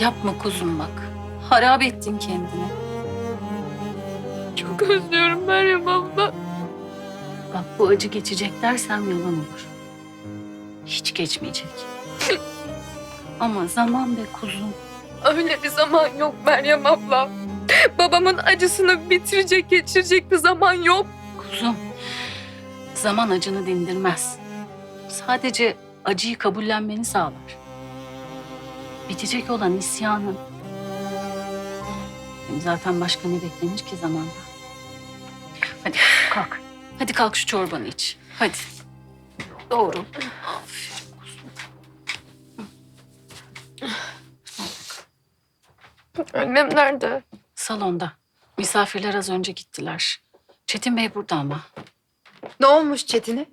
Yapma kuzum bak. Harap ettin kendini. Çok özlüyorum Meryem abla. Bak bu acı geçecek dersem yalan olur. Hiç geçmeyecek. Ama zaman be kuzum. Öyle bir zaman yok Meryem abla. Babamın acısını bitirecek, geçirecek bir zaman yok. Kuzum. Zaman acını dindirmez. Sadece acıyı kabullenmeni sağlar. Bitecek olan isyanın. Hem zaten başka ne beklenir ki zamanda? Hadi kalk. Hadi kalk şu çorbanı iç. Hadi. Doğru. Aferin kuzum. Annem nerede? Salonda. Misafirler az önce gittiler. Çetin Bey burada ama. Ne olmuş Çetin'e?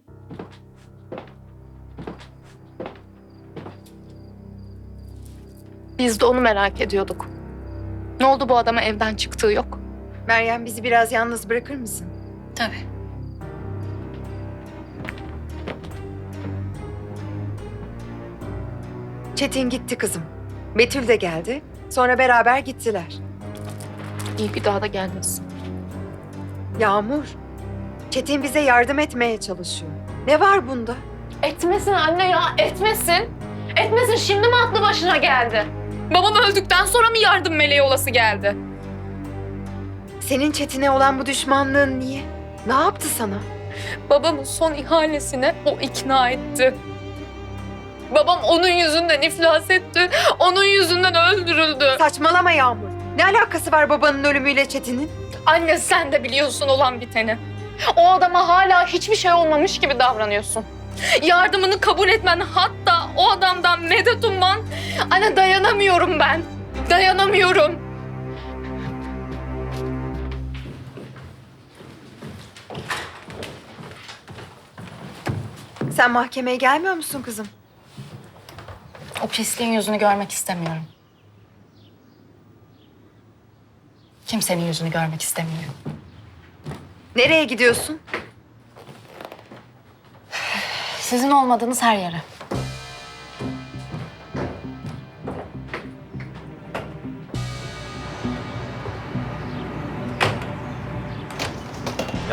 Biz de onu merak ediyorduk. Ne oldu bu adama evden çıktığı yok? Meryem bizi biraz yalnız bırakır mısın? Tabii. Çetin gitti kızım. Betül de geldi. Sonra beraber gittiler. İyi bir daha da gelmesin. Yağmur. Çetin bize yardım etmeye çalışıyor. Ne var bunda? Etmesin anne ya, etmesin. Etmesin, şimdi mi aklı başına geldi? Babam öldükten sonra mı yardım meleği olası geldi? Senin Çetin'e olan bu düşmanlığın niye? Ne yaptı sana? Babamın son ihalesine o ikna etti. Babam onun yüzünden iflas etti. Onun yüzünden öldürüldü. Saçmalama Yağmur. Ne alakası var babanın ölümüyle Çetin'in? Anne sen de biliyorsun olan biteni. O adama hala hiçbir şey olmamış gibi davranıyorsun. Yardımını kabul etmen hatta o adamdan medet umman. Anne dayanamıyorum ben. Dayanamıyorum. Sen mahkemeye gelmiyor musun kızım? O pisliğin yüzünü görmek istemiyorum. Kimsenin yüzünü görmek istemiyorum. Nereye gidiyorsun? Sizin olmadığınız her yere.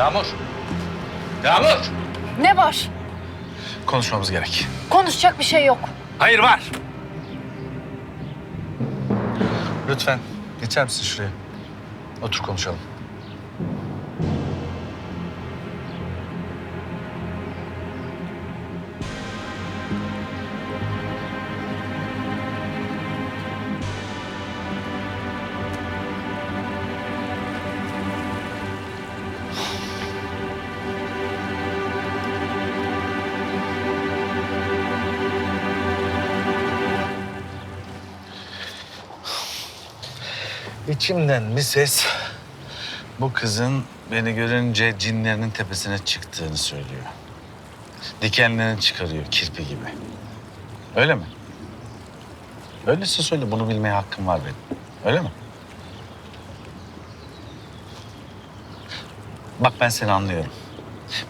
Yağmur. Yağmur. Ne var? Konuşmamız gerek. Konuşacak bir şey yok. Hayır var. Lütfen geçer misin şuraya? Otur konuşalım. İçimden bir ses bu kızın beni görünce cinlerinin tepesine çıktığını söylüyor. Dikenlerini çıkarıyor kirpi gibi. Öyle mi? Öyleyse söyle bunu bilmeye hakkım var benim. Öyle mi? Bak ben seni anlıyorum.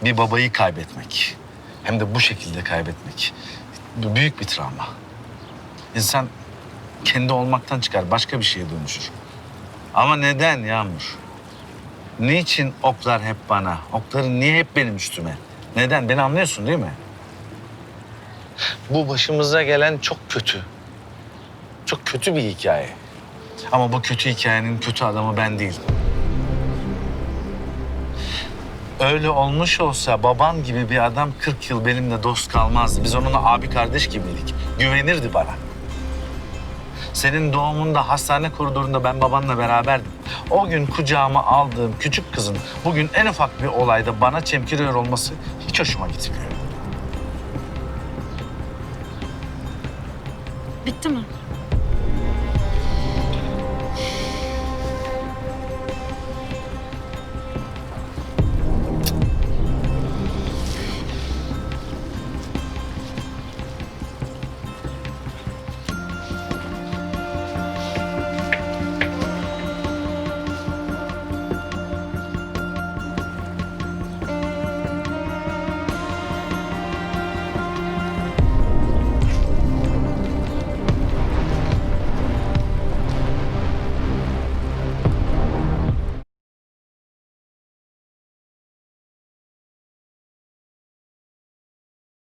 Bir babayı kaybetmek hem de bu şekilde kaybetmek bu büyük bir travma. İnsan kendi olmaktan çıkar başka bir şeye dönüşür. Ama neden Yağmur? Niçin oklar hep bana? Okların niye hep benim üstüme? Neden? Beni anlıyorsun değil mi? Bu başımıza gelen çok kötü. Çok kötü bir hikaye. Ama bu kötü hikayenin kötü adamı ben değilim. Öyle olmuş olsa baban gibi bir adam 40 yıl benimle dost kalmazdı. Biz onunla abi kardeş gibiydik. Güvenirdi bana. Senin doğumunda hastane koridorunda ben babanla beraberdim. O gün kucağıma aldığım küçük kızın bugün en ufak bir olayda bana çemkiriyor olması hiç hoşuma gitmiyor. Bitti mi?